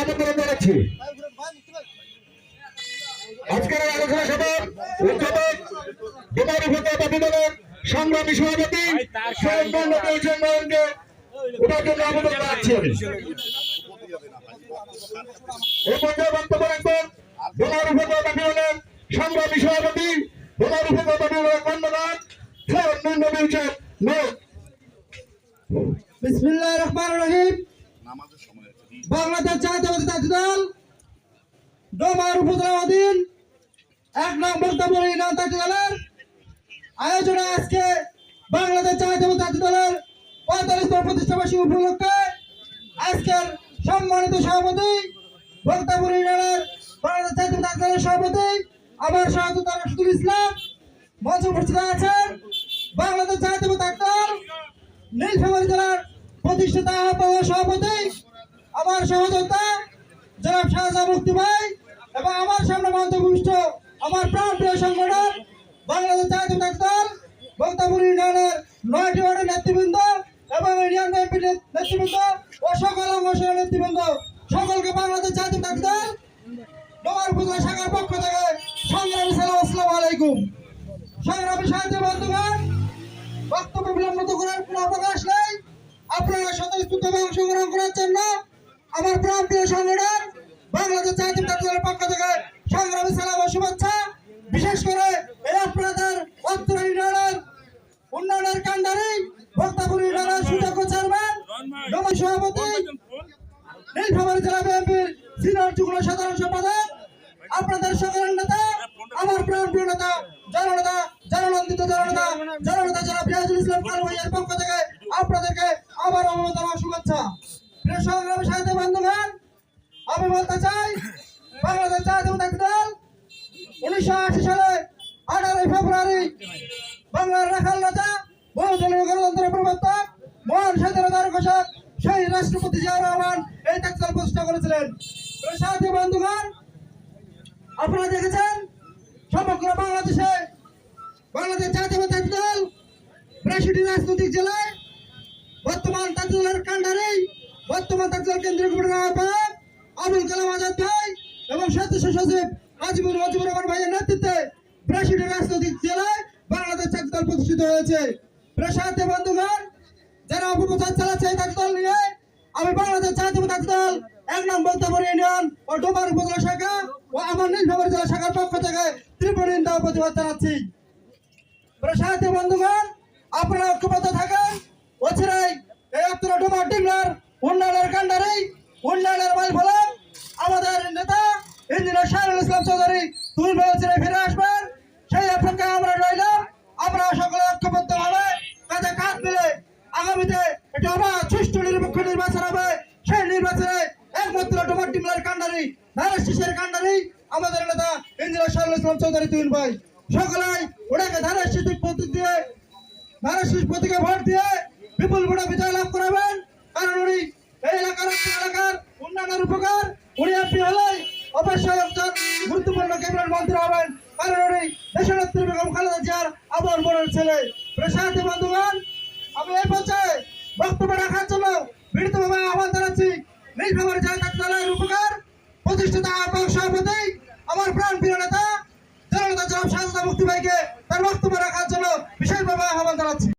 আমন্ত্রণ জানাচ্ছি আজকের আলোচনা সভা বিমারি ভূতা দাবি দলের সংগ্রামী সভাপতি সৌম্য চন্দ্রকে ওটার জন্য আমন্ত্রণ জানাচ্ছি আমি। এই পর্যায়ে বক্তব্য রাখবেন ভূতা দাবি দলের সংগ্রামী রহমান রহিম। বাংলাদেশ জাতীয়তাবাদী ছাত্র দল, ডোমার উপজেলা অধীন এক নং বক্তব্য ইউনিয়ন ছাত্র দলের আয়োজনে আজকে বাংলাদেশ জাতীয়তাবাদী ছাত্র দলের পঁয়তাল্লিশতম প্রতিষ্ঠাবাসী উপলক্ষে আজকের সম্মানিত সভাপতি বক্তব্য ইউনিয়নের বাংলাদেশ জাতীয় ছাত্র দলের সভাপতি, আমার সহযোগিতা রাশিদুল ইসলাম মঞ্চ উপস্থিত আছেন। বাংলাদেশ জাতীয়তাবাদী ছাত্র দল, নীলফামারী জেলার প্রতিষ্ঠাতা সভাপতি আমার সহযোদ্ধা, জনাব শাহজাহ মুক্তি ভাই এবং আমার সামনে মঞ্চভূষ্ট আমার প্রাণ প্রিয় সংগঠন বাংলাদেশ জাতীয় দল বক্তাপুর ইউনিয়নের নয়টি ওয়ার্ডের নেতৃবৃন্দ এবং ইউনিয়ন বিএনপির নেতৃবৃন্দ ও সকল অঙ্গসের নেতৃবৃন্দ। সকলকে বাংলাদেশ জাতীয় দল নোয়ার উপজেলা শাখার পক্ষ থেকে সংগ্রামী সালাম, আসসালাম আলাইকুম। সংগ্রামী সাহায্য বন্ধুগণ, বক্তব্য বিলম্বিত করার কোনো অবকাশ নেই। আপনারা স্বতঃস্ফূর্তভাবে অংশগ্রহণ করার জন্য আমার প্রাণ প্রিয় সংগঠন বাংলাদেশ জাতীয় দলের পক্ষ থেকে সংগ্রামী সালাম শুভেচ্ছা। বিশেষ করে এই আপনাদের অত্র ইউনিয়নের উন্নয়নের কান্ডারি ভক্তাপুর ইউনিয়নের সুযোগ্য চেয়ারম্যান নবী সভাপতি, নীলফামারী জেলা বিএনপির সিনিয়র যুগ্ম সাধারণ সম্পাদক, আপনাদের সকলের নেতা, আমার প্রাণ প্রিয় নেতা, জননেতা, জননন্দিত জননেতা জননেতা যারা ফিরাজুল ইসলাম খান ভাইয়ের পক্ষ থেকে আপনাদেরকে আবার অনুমোদন শুভেচ্ছা। প্রিয় সংগ্রামী সাহিত্য বন্ধুগণ, আমি বলতে চাই, বাংলাদেশ জাতীয় দল উনিশশো আশি সালে আঠারোই ফেব্রুয়ারি বাংলার রাখাল রাজা বহুদলীয় গণতন্ত্রের প্রবর্তক, মহান স্বাধীনতার ঘোষক সেই রাষ্ট্রপতি জিয়া রহমান এই তাকদল প্রতিষ্ঠা করেছিলেন। সাথী বন্ধুগণ, আপনারা দেখেছেন, সমগ্র বাংলাদেশে বাংলাদেশ জাতীয় দল প্রাশিটি রাজনৈতিক জেলায় বর্তমান তাজুলের কাণ্ডারেই বর্তমান তাজুল কেন্দ্রীয় কমিটির আহ্বায়ক আবুল কালাম আজাদ ভাই এবং সদস্য সচিব আজিবুর মজিবুর রহমান ভাইয়ের নেতৃত্বে প্রাশিটি রাজনৈতিক জেলায় বাংলাদেশ জাতীয় দল প্রতিষ্ঠিত হয়েছে। প্রসাদে বন্ধুগণ, যারা অপপ্রচার চালাচ্ছে এই দল নিয়ে, আমি বাংলাদেশ জাতীয় দল এক নং বলতাপুর ইউনিয়ন ও ডোমার উপজেলা শাখা ও আমার নীলফামারী জেলা শাখার পক্ষ থেকে তীব্র নিন্দা ও প্রতিবাদ জানাচ্ছি। প্রসাদে বন্ধুগণ, আপনারা ঐক্যবদ্ধ থাকেন। অচিরাই এই অত্র ডোমার ডিমলার উন্নয়নের কাণ্ডারেই উন্নয়নের মাইল ফলক আমাদের নেতা ইঞ্জিনিয়ার শাহরুল ইসলাম তুল বছরে ফিরে আসবেন। সেই অপেক্ষায় আমরা রইলাম। আমরা সকলে ঐক্যবদ্ধ ভাবে কাঁধে কাঁধ মিলে আগামীতে একটি অবাধ, সুষ্ঠু নিরপেক্ষ নির্বাচন হবে। সেই নির্বাচনে একমাত্র ডোমার ডিমলার কাণ্ডারি ধারের শীষের কাণ্ডারি আমাদের নেতা ইঞ্জিনিয়ার শাহরুল ইসলাম চৌধুরী তুল ভাই। সকলেই ওনাকে ধারের শীষ প্রতীক দিয়ে ধারের প্রতীকে ভোট দিয়ে বিপুল ভোটে বিজয় লাভ করাবেন কারণ উনি এই এলাকার অত্র এলাকার উন্নয়নের উপকার উনি এমপি হলে অবশ্যই একজন গুরুত্বপূর্ণ ক্যাবিনেট মন্ত্রী হবেন কারণ উনি বেগম খালেদা জিয়ার আবার বোনের ছেলে। প্রসাদী বন্ধুগণ, আমি এই পর্যায়ে বক্তব্য রাখার জন্য বিনীতভাবে আহ্বান জানাচ্ছি। নীলফামারী জয়তাক দলের উপকার প্রতিষ্ঠিত আহ্বায়ক সভাপতি, আমার প্রাণ প্রিয় নেতা জনতা জনাব শাহজাদা মুক্তি ভাইকে।